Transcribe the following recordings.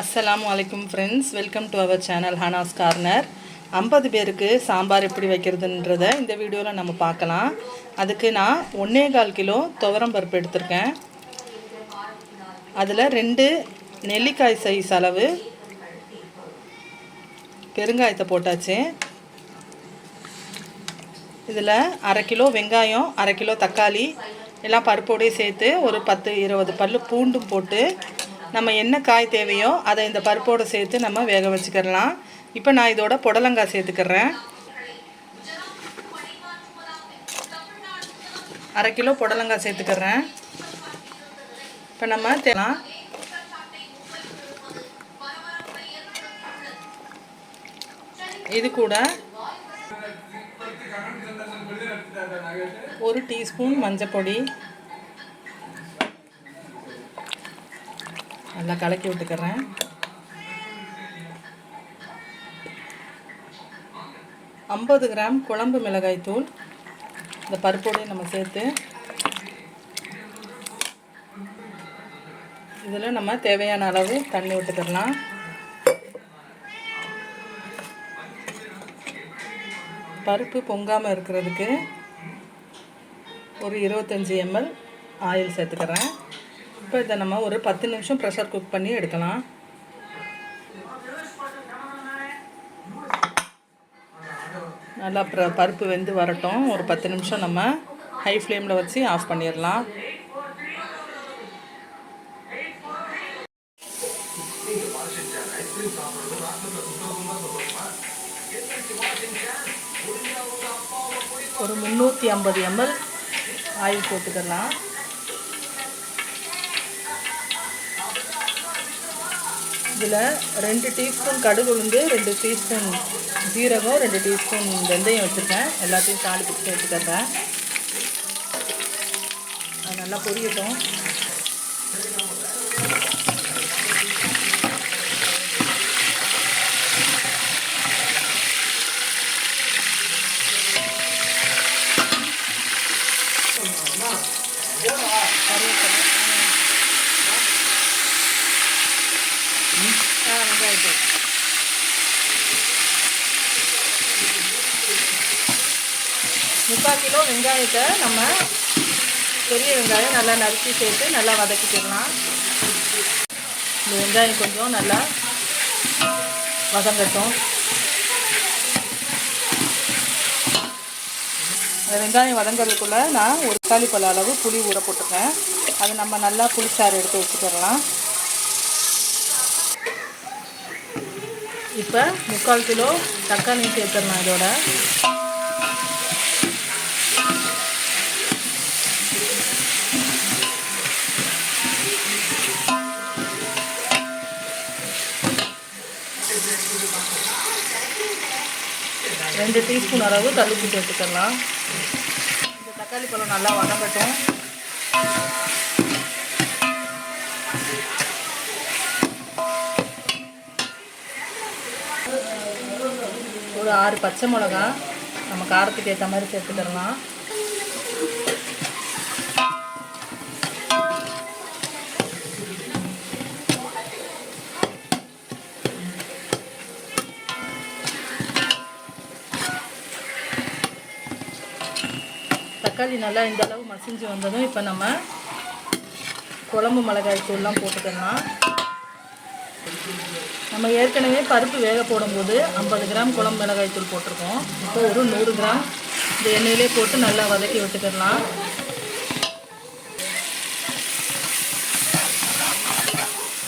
அஸ்ஸலாம் வலைக்கும் friends welcome to our channel Hana's corner ஐம்பது பேருக்கு சாம்பார் எப்படி வைக்கிறதுன்றத இந்த வீடியோவில் நம்ம பார்க்கலாம். அதுக்கு நான் ஒன்றே கால் கிலோ துவரம் பருப்பு எடுத்திருக்கேன். அதில் ரெண்டு நெல்லிக்காய் சைஸ் அளவு பெருங்காயத்தை போட்டாச்சு. இதில் அரை கிலோ வெங்காயம் அரை கிலோ தக்காளி எல்லாம் பருப்போடயே சேர்த்து ஒரு பத்து இருபது பல் பூண்டும் போட்டு நம்ம என்ன காய் தேவையோ அதை இந்த பருப்போடு சேர்த்து நம்ம வேக வச்சுக்கிடலாம். இப்போ நான் இதோட புடலங்காய் சேர்த்துக்கிறேன். அரை கிலோ புடலங்காய் சேர்த்துக்கிறேன். இப்போ நம்ம தேலாம். இது கூட ஒரு டீஸ்பூன் மஞ்சப்பொடி. நல்லா கலக்கி விட்டுக்கிறேன். ஐம்பது கிராம் குழம்பு மிளகாய் தூள். இந்த பருப்போடையும் நம்ம சேர்த்து. இதில் நம்ம தேவையான அளவு தண்ணி விட்டுக்கிடலாம் பருப்பு பொங்காமல் இருக்கிறதுக்கு ஒரு இருபத்தஞ்சி எம்எல் ஆயில் சேர்த்துக்கிறேன். இப்போ இதை நம்ம ஒரு பத்து நிமிஷம் ப்ரெஷர் குக் பண்ணி எடுக்கலாம். நல்லா ப்ர பருப்பு வெந்து வரட்டும். ஒரு பத்து நிமிஷம் நம்ம ஹை ஃப்ளேமில் வச்சு ஆஃப் பண்ணிடலாம். ஒரு முந்நூற்றி ஐம்பது எம்எல் ஆயில் போட்டுக்கலாம். இதில் ரெண்டு டீஸ்பூன் கடுகு உளுந்து ரெண்டு டீஸ்பூன் ஜீரகம் ரெண்டு டீஸ்பூன் வெந்தயம் வச்சுருக்கேன். எல்லாத்தையும் தாளிப்பு சேர்த்துக்கிறேன். அது நல்லா பொரியட்டும். கருவேப்பிலை முக்கால் கிலோ வெங்காயத்தை நம்ம பெரிய வெங்காயம் நல்லா நறுக்கி சேர்த்து நல்லா வதக்கிக்கிடலாம் இந்த வெங்காயம் கொஞ்சம் நல்லா வதங்கட்டும். அந்த வெங்காயம் வதங்கிறதுக்குள்ளே நான் ஒரு தக்காளி பழ அளவு புளி ஊற போட்டிருக்கேன். அதை நம்ம நல்லா புளிச்சாறு எடுத்து வச்சுக்கிடலாம். இப்போ முக்கால் கிலோ தக்காளி சேர்த்துடலாம் இதோட. ரெண்டு டீஸ்பூன் அளவு கழுப்பு சேர்த்துக்கலாம். இந்த தக்காளி பழம் நல்லா வதங்கட்டும். ஒரு ஆறு பச்சை மிளகா நம்ம காரத்துக்கு ஏற்ற மாதிரி சேர்த்துக்கலாம் தக்காளி நல்லா இந்த அளவு மசிஞ்சு வந்ததும் இப்போ நம்ம குழம்பு மிளகாய் தூள்லாம் போட்டுக்கலாம் நம்ம ஏற்கனவே பருப்பு வேக போடும்போது ஐம்பது கிராம் குழம்பு மிளகாய் தூள் போட்டிருக்கோம். இப்போ ஒரு நூறு கிராம் இந்த எண்ணெயிலே போட்டு நல்லா வதக்கி விட்டுக்கிடலாம்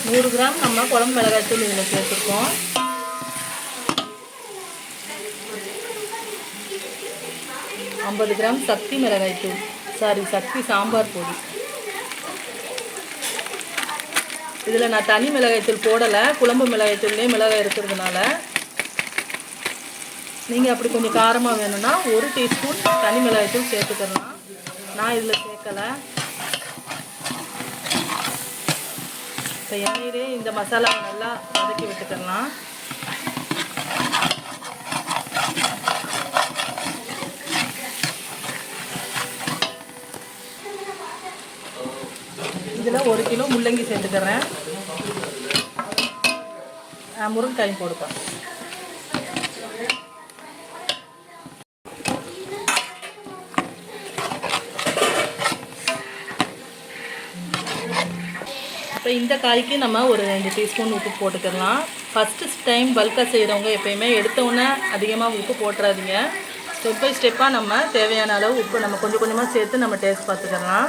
நூறு கிராம் நம்ம குழம்பு மிளகாய் தூள் இதில் சேர்த்துருக்கோம். ஐம்பது கிராம் சக்தி மிளகாய் தூள். சாரி சக்தி சாம்பார் பொடி. இதில் நான் தனி மிளகாய்த்தூள் போடலை. குழம்பு மிளகாய்த்தூள்லேயே மிளகாய் இருக்கிறதுனால. நீங்கள் அப்படி கொஞ்சம் காரமாக வேணும்னா ஒரு டீஸ்பூன் தனி மிளகாய்த்தூள் சேர்த்துக்கலாம். நான் இதில் சேர்க்கலை. இப்போ எண்ணெயிலே இந்த மசாலாவை நல்லா வதக்கி விட்டுக்கலாம். இதில் ஒரு கிலோ முள்ளங்கி சேர்த்துக்கிறேன். நான் முருங்கைக்காயும் போடுப்பேன் இப்போ இந்த காய்க்கு நம்ம ஒரு ரெண்டு டீஸ்பூன் உப்பு போட்டுக்கலாம். ஃபஸ்ட்டு டைம் பல்காக செய்கிறவங்க எப்பயுமே எடுத்தவுடனே அதிகமாக உப்பு போட்டுறாதீங்க. ஸ்டெப் பை ஸ்டெப்பாக நம்ம தேவையான அளவு உப்பு நம்ம கொஞ்சம் கொஞ்சமாக சேர்த்து நம்ம டேஸ்ட் பார்த்துக்கலாம்.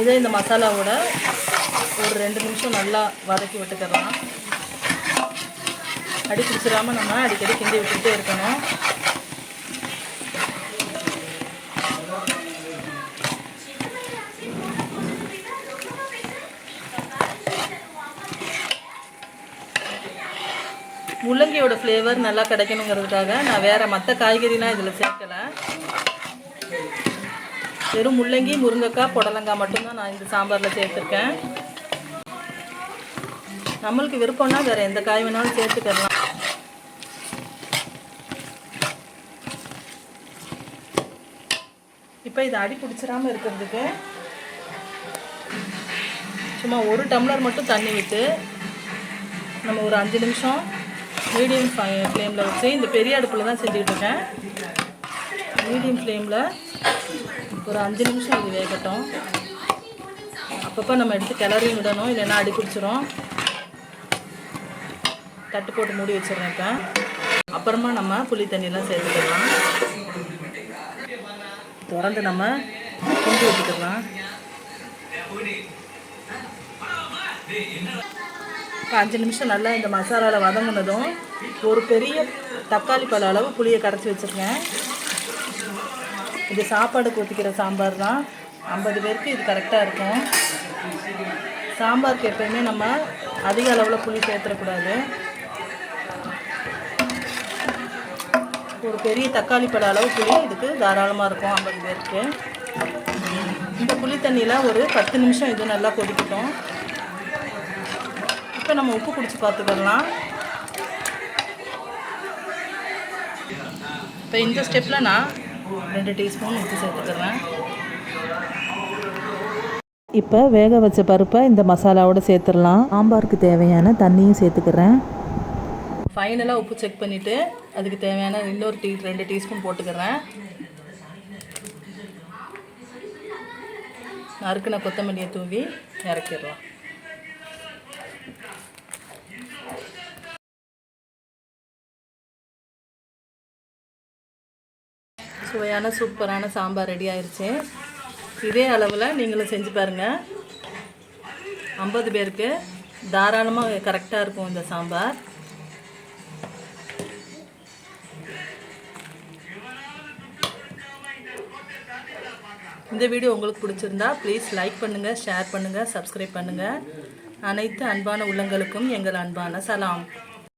இதே இந்த மசாலாவோட ஒரு ரெண்டு நிமிஷம் நல்லா வதக்கி விட்டுக்கலாம். அடி பிடிச்சிடாம நம்ம அடிக்கடி கிண்டி விட்டுட்டே இருக்கணும். முள்ளங்கியோட ஃப்ளேவர் நல்லா கிடைக்கணுங்கிறதுக்காக நான் வேறு மற்ற காய்கறிலாம் இதில் சேர்க்கலை. வெறும் முள்ளங்கி முருங்கைக்காய் புடலங்காய் மட்டும்தான் நான் இந்த சாம்பாரில் சேர்த்துருக்கேன். நம்மளுக்கு விருப்பம்னா வேறு எந்த காய் வேணாலும் சேர்த்துக்கலாம். இப்போ இதை அடி பிடிச்சிடாமல் இருக்கிறதுக்கு சும்மா ஒரு டம்ளர் மட்டும் தண்ணி விட்டு நம்ம ஒரு அஞ்சு நிமிஷம் மீடியம் ஃப்ளேமில் வச்சு இந்த பெரிய அடுப்பில் தான் செஞ்சுக்கிட்டு இருக்கேன். மீடியம் ஃப்ளேமில் ஒரு அஞ்சு நிமிஷம் இது வேகட்டும். அப்பப்போ நம்ம எடுத்து கிளறி விடணும் இல்லைன்னா அடி பிடிச்சிரும். தட்டு போட்டு மூடி வச்சிருக்கேன் இப்போ. அப்புறமா நம்ம புளி தண்ணியெலாம் சேர்த்துக்கலாம். திறந்து நம்ம கொண்டு வச்சுக்கலாம் இப்போ அஞ்சு நிமிஷம் நல்லா இந்த மசாலாவில் வதங்கினதும் ஒரு பெரிய தக்காளி பழ அளவு புளியை கரைச்சி வச்சுருக்கேன். இது சாப்பாடு ஊற்றிக்கிற சாம்பார் தான். ஐம்பது பேருக்கு இது கரெக்டாக இருக்கும். சாம்பாருக்கு எப்பயுமே நம்ம அதிக அளவில் புளி சேர்த்துடக்கூடாது. ஒரு பெரிய தக்காளி பட அளவு புளி இதுக்கு தாராளமாக இருக்கும் ஐம்பது பேருக்கு. இந்த புளி தண்ணியில் ஒரு பத்து நிமிஷம் இது நல்லா கொதிக்கட்டும். இப்போ நம்ம உப்பு குடிச்சு பார்த்துக்கலாம் இப்போ இந்த ஸ்டெப்பில் நான் ரெண்டு டீஸ்பூன் உப்பு சேர்த்துக்கிறேன். இப்போ வேக வச்ச பருப்பை இந்த மசாலாவோட சேர்த்துடலாம். சாம்பாருக்கு தேவையான தண்ணியும் சேர்த்துக்கிறேன். ஃபைனலாக உப்பு செக் பண்ணிவிட்டு அதுக்கு தேவையான இன்னொரு டீ ரெண்டு டீஸ்பூன் போட்டுக்கிறேன். நறுக்கின கொத்தமல்லியை தூவி இறக்கிடலாம். சுவையான சூப்பரான சாம்பார் ரெடி ஆயிடுச்சு இதே அளவில் நீங்களும் செஞ்சு பாருங்கள் ஐம்பது பேருக்கு தாராளமாக கரெக்டாக இருக்கும் இந்த சாம்பார். இந்த வீடியோ உங்களுக்கு பிடிச்சிருந்தா ப்ளீஸ் லைக் பண்ணுங்கள் ஷேர் பண்ணுங்கள் சப்ஸ்கிரைப் பண்ணுங்கள் அனைத்து அன்பான உள்ளங்களுக்கும் எங்கள் அன்பான சலாம்.